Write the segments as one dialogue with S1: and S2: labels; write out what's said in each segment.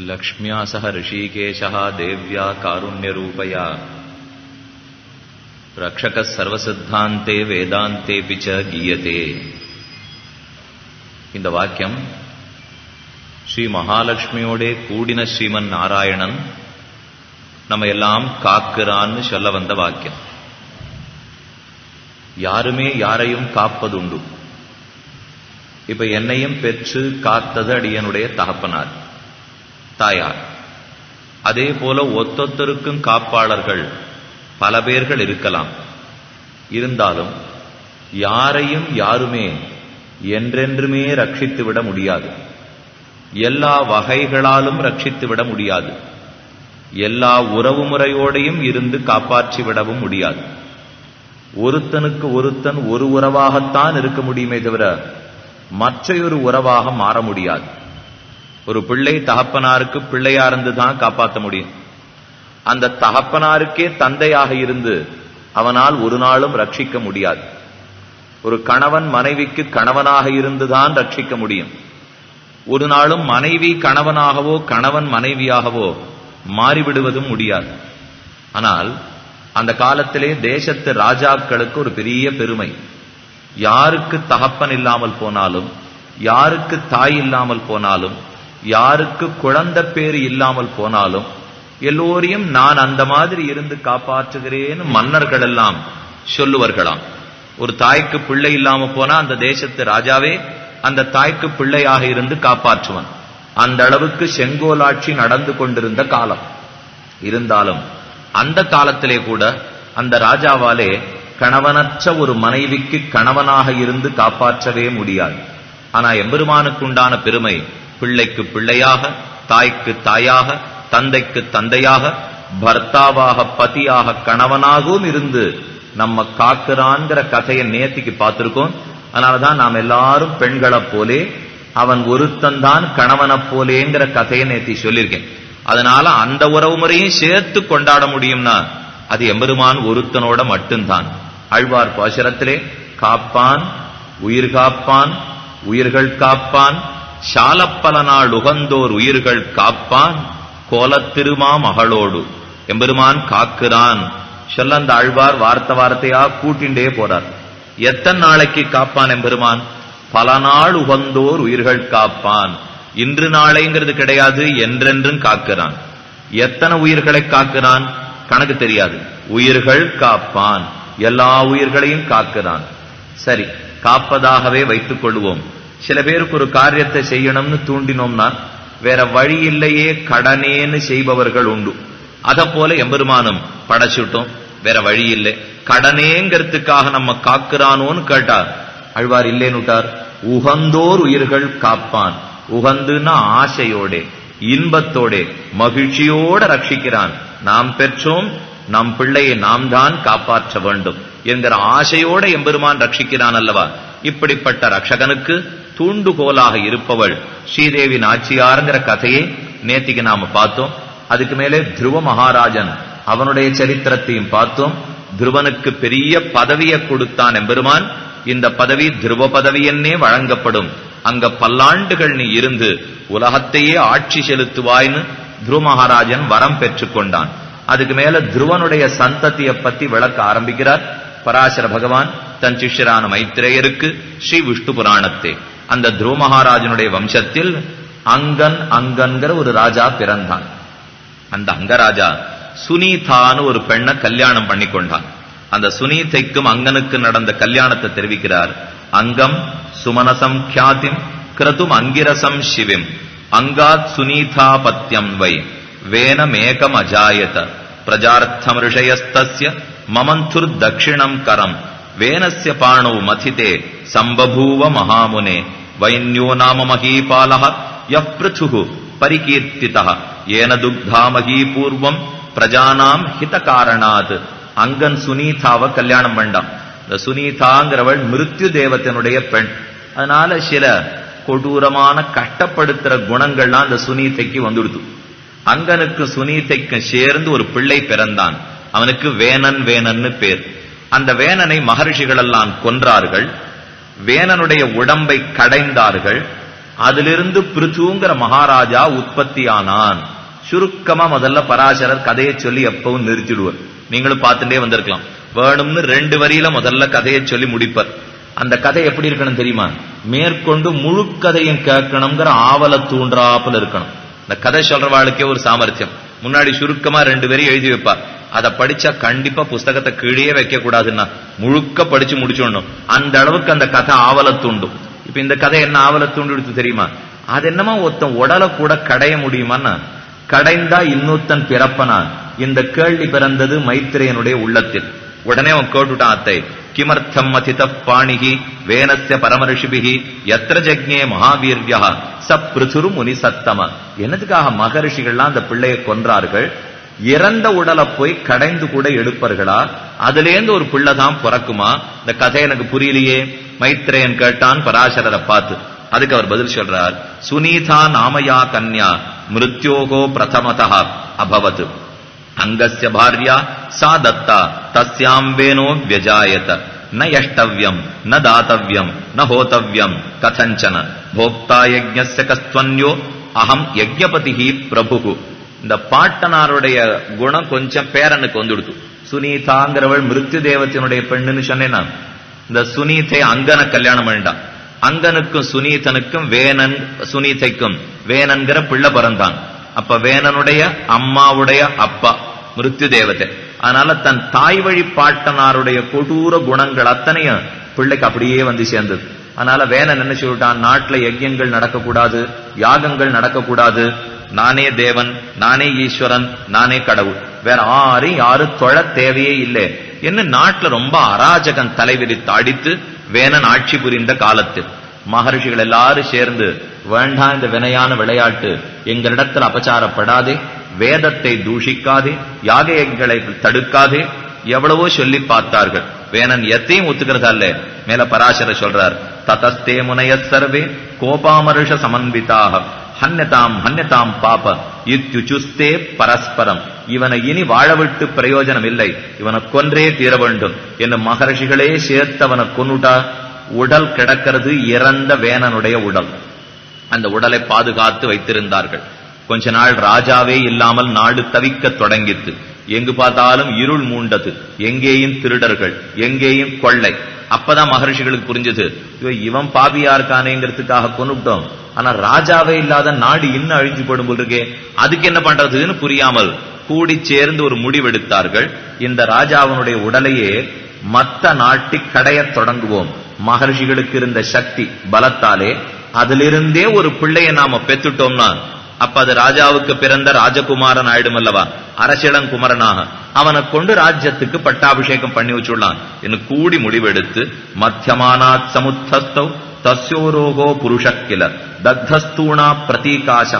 S1: लक्ष्म्या सह ऋषिकेशः देव्या कारुण्यरूपया रक्षकः सर्वसिद्धान्ते வேதாந்தேபி ச கீயதே இந்த வாக்கியம் ஸ்ரீ மகாலட்சுமியோடே கூடின ஸ்ரீமன் நாராயணன் நம்ம எல்லாம் காக்கிறான்னு சொல்ல வந்த வாக்கியம் யாருமே யாரையும் காப்பதுண்டு இப்ப என்னையும் பெற்று காத்தது அடியனுடைய தகப்பனார் தாயார். அதே போல ஒத்தொத்தருக்கும் காப்பாளர்கள் பல பேர்கள் இருக்கலாம். இருந்தாலும் யாரையும் யாருமே என்றென்றுமே ரட்சித்து விட முடியாது. எல்லா வகைகளாலும் ரட்சித்து விட முடியாது. எல்லா உறவு முறையோடையும் இருந்து காப்பாற்றி விடவும் முடியாது. ஒருத்தனுக்கு ஒருத்தன் ஒரு உறவாகத்தான் இருக்க முடியுமே தவிர மற்றையொரு உறவாக மாற முடியாது. ஒரு பிள்ளை தகப்பனாருக்கு பிள்ளையா இருந்து தான் காப்பாற்ற முடியும். அந்த தகப்பனாருக்கே தந்தையாக இருந்து அவனால் ஒரு நாளும் ரட்சிக்க முடியாது. ஒரு கணவன் மனைவிக்கு கணவனாக இருந்துதான் ரட்சிக்க முடியும். ஒரு நாளும் மனைவி கணவனாகவோ கணவன் மனைவியாகவோ மாறிவிடுவதும் முடியாது. ஆனால் அந்த காலத்திலே தேசத்து ராஜாக்களுக்கு ஒரு பெரிய பெருமை. யாருக்கு தகப்பன் இல்லாமல் போனாலும் யாருக்கு தாய் இல்லாமல் போனாலும் யாருக்கு குழந்தை பேரு இல்லாமல் போனாலும் எல்லோரையும் நான் அந்த மாதிரி இருந்து காப்பாற்றுகிறேன்னு மன்னர்கள் எல்லாம் சொல்லுவார்களாம். ஒரு தாய்க்கு பிள்ளை இல்லாம போனா அந்த தேசத்து ராஜாவே அந்த தாய்க்கு பிள்ளையாக இருந்து காப்பாற்றுவன். அந்த அளவுக்கு செங்கோலாட்சி நடந்து கொண்டிருந்த காலம். இருந்தாலும் அந்த காலத்திலே கூட அந்த ராஜாவாலே கணவனற்ற ஒரு மனைவிக்கு கணவனாக இருந்து காப்பாற்றவே முடியாது. ஆனா எம்பெருமானுக்கு உண்டான பெருமை பிள்ளைக்கு பிள்ளையாக தாய்க்கு தாயாக தந்தைக்கு தந்தையாக பர்த்தாவாக பதியாக கணவனாகவும் இருந்து நம்ம காக்குறான்ங்கிற கதையை நேத்திக்கு பார்த்திருக்கோம். அதனாலதான் நாம் எல்லாரும் பெண்களை போலே அவன் ஒருத்தன் தான் கணவனை போலேங்கிற கதையை நேத்தி சொல்லியிருக்கேன். அதனால அந்த உறவு முறையும் சேர்த்து கொண்டாட முடியும்னா அது எம்பெருமான் ஒருத்தனோட மட்டும்தான். ஆழ்வார் பாசுரத்திலே காப்பான் உயிர் காப்பான் உயிர்கள் காப்பான் சாலப்பல நாள் உகந்தோர் உயிர்கள் காப்பான் கோலத்திருமா மகளோடு எம்பெருமான் காக்குறான். சொல்ல அந்த ஆழ்வார் வார்த்தை வார்த்தையா கூட்டிண்டே போறார். எத்தனை நாளைக்கு காப்பான் எம்பெருமான்? பல நாள் உகந்தோர் உயிர்கள் காப்பான். இன்று நாளைங்கிறது கிடையாது என்றென்றும் காக்கிறான். எத்தனை உயிர்களை காக்கிறான்? கணக்கு தெரியாது. உயிர்கள் காப்பான். எல்லா உயிர்களையும் காக்கிறான். சரி காப்பதாகவே வைத்துக் கொள்வோம். சில பேருக்கு ஒரு காரியத்தை செய்யணும்னு தூண்டினோம்னா வேற வழி இல்லையே கடனேன்னு செய்பவர்கள் உண்டு. அத போல எம்பெருமானம் படைச்சுட்டோம் வேற வழி இல்லை. கடனேங்கிறதுக்காக நம்ம காக்குறானோன்னு கேட்டார். அழ்வார் இல்லேன்னுட்டார். உகந்தோர் உயிர்கள் காப்பான். உகந்துன்னா ஆசையோடே இன்பத்தோடே மகிழ்ச்சியோட ரட்சிக்கிறான். நாம் பெற்றோம் நம் பிள்ளையை நாம் தான் காப்பாற்ற வேண்டும் என்கிற ஆசையோட எம்பெருமான் ரட்சிக்கிறான் அல்லவா? இப்படிப்பட்ட ரட்சகனுக்கு தூண்டுகோலாக இருப்பவள் ஸ்ரீதேவி நாச்சியாருங்கிற கதையை நேத்திக்கு நாம பார்த்தோம். அதுக்கு மேலே துருவ மகாராஜன் அவனுடைய சரித்திரத்தையும் பார்த்தோம். துருவனுக்கு பெரிய பதவியை கொடுத்தான் எம்பெருமான். இந்த பதவி துருவ பதவி என்னே வழங்கப்படும். அங்க பல்லாண்டுகள் நீ இருந்து உலகத்தையே ஆட்சி செலுத்துவாய்னு துருவ மகாராஜன் வரம் பெற்றுக்கொண்டான் அதுக்கு மேல துருவனுடைய சந்ததியை பத்தி விளக்க ஆரம்பிக்கிறார். பராசர பகவான் தன் சிஷ்யரான மைத்திரேயருக்கு ஸ்ரீ விஷ்ணு புராணத்தை. அந்த துருவ மகாராஜனுடைய வம்சத்தில் அங்கன் அங்கன்கிற ஒரு ராஜா பிறந்தான். அந்த அங்கராஜா சுனீதான்னு ஒரு பெண்ணை கல்யாணம் பண்ணி கொண்டான் அந்த சுனீதைக்கும் அங்கனுக்கு நடந்த கல்யாணத்தை தெரிவிக்கிறார். அங்கம் சுமனசம் கியாதிம் கிரதும் அங்கிரசம் சிவிம். அங்காத் சுனீதா பத்தியம் வை வேனமேகம் அஜாயத. பிரஜார்த்தம் ரிஷயஸ்தஸ்ய மமந்துர் தட்சிணம் கரம். வேனஸ்ய பாணோ மதிதே. சம்பபூவ மகாமுனே. வைன்யோ நாம மகீபாலः யः पृथुः परिकीर्तितः येन दुग्धा மகீபூர்வம் பிரஜானாம் ஹித காரணாத் அங்கன் சுனீதாவை கல்யாணம் வேண்டாம் இந்த சுனீதாங்கிறவள் மிருத்யு தேவத்தினுடைய பெண் அதனால சில கொடூரமான கஷ்டப்படுத்துற குணங்கள்லாம் அந்த சுனீதைக்கு வந்துடுது அங்கனுக்கு சுனீதைக்கு சேர்ந்து ஒரு பிள்ளை பிறந்தான் அவனுக்கு வேணன் வேணன்னு பேர் அந்த வேணனை மகர்ஷிகள் எல்லாம் கொன்றார்கள் வேணனுடைய உடம்பை கடைந்தார்கள் அதிலிருந்து பிருத்துங்கிற மகாராஜா உற்பத்தியானான். சுருக்கமா முதல்ல பராசரர் கதையை சொல்லி எப்பவும் நிறுத்திடுவார். நீங்களும் பார்த்துட்டே வந்திருக்கலாம். வேணும்னு ரெண்டு வரியில முதல்ல கதையை சொல்லி முடிப்பார். அந்த கதை எப்படி இருக்கணும் தெரியுமா? மேற்கொண்டு முழு கதையும் கேட்கணுங்கிற ஆவல தூண்டாப்புல இருக்கணும். இந்த கதை சொல்றவாளுக்கே ஒரு சாமர்த்தியம். முன்னாடி சுருக்கமா ரெண்டு பேரும் எழுதி வைப்பார். அதை படிச்சா கண்டிப்பா புஸ்தகத்தை கீழே வைக்க கூடாதுன்னா முழுக்க படிச்சு முடிச்சிடணும். அந்த அளவுக்கு அந்த கதை ஆவல தூண்டும் இப்ப இந்த கதை என்ன ஆவல தூண்டு தெரியுமா? அது என்னமா ஒருத்தன் உடலை கூட கடைய முடியுமான்னா. கடைந்தா இன்னொருத்தன் பிறப்பனா? இந்த கேள்வி பிறந்தது மைத்திரையனுடைய உள்ளத்தில். உடனே அவன் கேட்டுட்டான் அத்தை கிமர்த்தம் அதித பாணிகி வேனஸ்ய பரமரிஷிபிகி எத்திர ஜக்ஞே மகாவீர்யா ச பிருதுரு முனி சத்தம. என்னதுக்காக மகரிஷிகள்லாம் அந்த பிள்ளையை கொன்றார்கள்? இறந்த உடலை போய் கடைந்து கூட எடுப்பார்களா? அதுலேருந்து ஒரு பிள்ளை தான் பிறக்குமா? இந்த கதை எனக்கு புரியலையே. மைத்ரேயன் கேட்டான் பராசரரை பார்த்து. அதுக்கு அவர் பதில் சொல்றார் சுனீதா நாமயா கன்யா மிருத்யோகோ பிரதமதா அபவத். அங்கஸ்ய பாரியா சா தத்தா தஸ்யாம் வேணோ வியஜாயத ந எஷ்டவியம் ந தாத்தவியம் ந ஹோத்தவியம் கதஞ்சன போக்தா யஜ்ஞஸ்ய கஸ்துவன்யோ அகம் யஜ்ஞபதி பிரபு இந்த பாட்டனாருடைய குணம் கொஞ்சம் பேரனுக்கு வந்துடுத்து சுனீதாங்கிறவள் மிருத்யு தேவத்தினுடைய பெண்ணுன்னு சொன்னேன் நான். இந்த சுனீத்தை அங்கன கல்யாணம் பண்ணிட்டான். அங்கனுக்கும் சுனீதனுக்கும் வேணன் சுனீதைக்கும் வேணன்கிற பிள்ளை பிறந்தான். அப்ப வேணனுடைய அம்மாவுடைய அப்பா மிருத்யு தேவத்தை அதனால தன் தாய் வழி பாட்டனாருடைய கொடூர குணங்கள் அத்தனையும் பிள்ளைக்கு அப்படியே வந்து சேர்ந்தது. அதனால வேணன் என்ன சொல்லிட்டான்? நாட்டுல யஜ்யங்கள் நடக்கக்கூடாது யாகங்கள் நடக்கக்கூடாது நானே தேவன் நானே ஈஸ்வரன் நானே கடவுள். வேற ஆரையும் யாரும் தொழ தேவையே இல்லை. என்ன நாட்டுல ரொம்ப அராஜகம் தலைவிரித்து அடித்து வேணன் ஆட்சி புரிந்த காலத்தில் மகர்ஷிகள் எல்லாரும் சேர்ந்து வேண்டாம் இந்த வினையான விளையாட்டு எங்களிடத்தில் அபச்சாரப்படாதே வேதத்தை தூஷிக்காதே யாக தடுக்காதே எவ்வளவோ சொல்லி பார்த்தார்கள். வேணன் எத்தையும் ஒத்துக்கிறதா இல்ல மேல பராசர சொல்றார் ததஸ்தே முனைய சர்வே கோபாமருஷ சமன்விதாக ஹன்னதாம் ஹன்னதாம் பாப இத்யுச்சுஸ்தே பரஸ்பரம். இவனை இனி வாழவிட்டு பிரயோஜனம் இல்லை இவனை கொன்றே தீர வேண்டும். என்று மகர்ஷிகளே சேர்த்து அவனை கொன்னுட்டா உடல் கிடக்கிறது இறந்த வேணனுடைய உடல். அந்த உடலை பாதுகாத்து வைத்திருந்தார்கள். கொஞ்ச நாள் ராஜாவே இல்லாமல் நாடு தவிக்க தொடங்கித்து எங்கு பார்த்தாலும் இருள் மூண்டது. எங்கேயும் திருடர்கள். எங்கேயும் கொள்ளை. அப்பதான் மகர்ஷிகளுக்கு புரிஞ்சது. இவன் பாபியா இருக்கானேங்கிறதுக்காக கொண்டுட்டோம் ஆனா ராஜாவே இல்லாத நாடு இன்னும் அழிஞ்சு போடும் போல் இருக்கே. அதுக்கு என்ன பண்றதுன்னு புரியாமல் கூடி சேர்ந்து ஒரு முடிவெடுத்தார்கள். இந்த ராஜாவினுடைய உடலையே மத்த நாட்டி கடையத் தொடங்குவோம். மகர்ஷிகளுக்கு இருந்த சக்தி பலத்தாலே அதிலிருந்தே ஒரு பிள்ளையை நாம பெத்துட்டோம்னா அப்ப அது ராஜாவுக்கு பிறந்த ராஜகுமாரன் ஆயிடும் அல்லவா அரசிளங்குமரனாக அவனை கொண்டு ராஜ்யத்துக்கு பட்டாபிஷேகம் பண்ணி வச்சுள்ளான் என்று கூடி முடிவெடுத்து மத்தியமானாத் சமுத்தஸ்தௌ தஸ்யோரோகோ புருஷ கில தக்தஸ்தூணா பிரதீகாச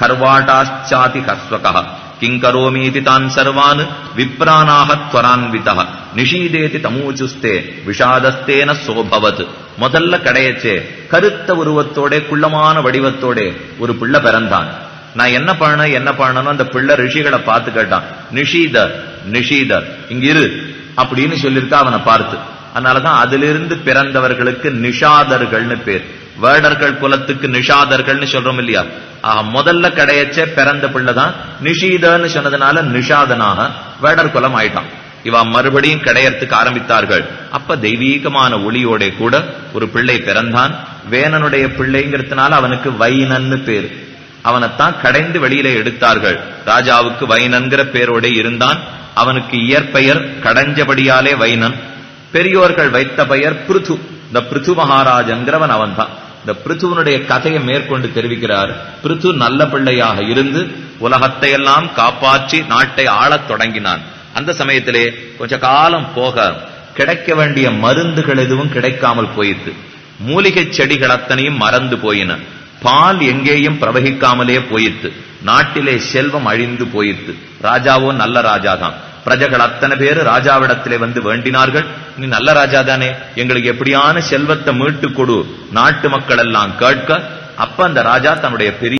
S1: கர்வாட்டாச்சாதி கஸ்வக கிங்கரோமீதி தான் சர்வான் விப்ரானாக துவரான்விதா நிஷீதேதி தமூச்சுஸ்தே விஷாதஸ்தேன சோபவத். முதல்ல கடையச்சே. கருத்த உருவத்தோட குள்ளமான வடிவத்தோட ஒரு பிள்ளை பிறந்தான். நான் என்ன பண்ண என்ன பண்ணணும் அந்த பிள்ளை ரிஷிகளை பார்த்து கேட்டான். நிஷீத நிஷீத இங்க இரு. அப்படின்னு சொல்லியிருக்கா அவனை பார்த்து. அதனாலதான் அதிலிருந்து பிறந்தவர்களுக்கு நிஷாதர்கள்னு பேர். வேடர்கள் குலத்துக்கு நிஷாதர்கள்னு சொல்றோம் இல்லையா? ஆஹ் முதல்ல கடையச்ச பிறந்த பிள்ளைதான். நிஷீதன்னு சொன்னதுனால நிஷாதனாக வேடர் குலம் ஆயிட்டான். இவா மறுபடியும் கடையறதுக்கு ஆரம்பித்தார்கள். அப்ப தெய்வீகமான ஒளியோட கூட ஒரு பிள்ளை பிறந்தான். வேணனுடைய பிள்ளைங்கிறதுனால அவனுக்கு வைனன்னு பேர். அவனைத்தான் கடைந்து வெளியில எடுத்தார்கள். ராஜாவுக்கு வைனன்கிற பேரோட இருந்தான். அவனுக்கு இயற்பெயர் கடைஞ்சபடியாலே வைனன் பெரியோர்கள் வைத்த பெயர் பிருது. இந்த பிருது மகாராஜன்கிறவன் அவன் தான் இந்த பிருத்துவனுடைய கதையை மேற்கொண்டு தெரிவிக்கிறார். பிருத்து நல்ல பிள்ளையாக இருந்து உலகத்தையெல்லாம் காப்பாற்றி நாட்டை ஆளத் தொடங்கினான். அந்த சமயத்திலே கொஞ்ச காலம் போக கிடைக்க வேண்டிய மருந்துகள் எதுவும் கிடைக்காமல் போயிற்று. மூலிகை செடிகள் அத்தனையும் மறந்து போயின. பால் எங்கேயும் பிரவகிக்காமலே போயிற்று. நாட்டிலே செல்வம் அழிந்து போயிற்று. ராஜாவோ நல்ல ராஜா தான் பிரஜைகள் அத்தனை பேர் ராஜாவிடத்திலே வந்து வேண்டினார்கள். நீ நல்ல ராஜா தானே எங்களுக்கு எப்படியான செல்வத்தை மீட்டு கொடு. நாட்டு மக்கள் எல்லாம் கேட்க அப்ப அந்த ராஜா தன்னுடைய பெரிய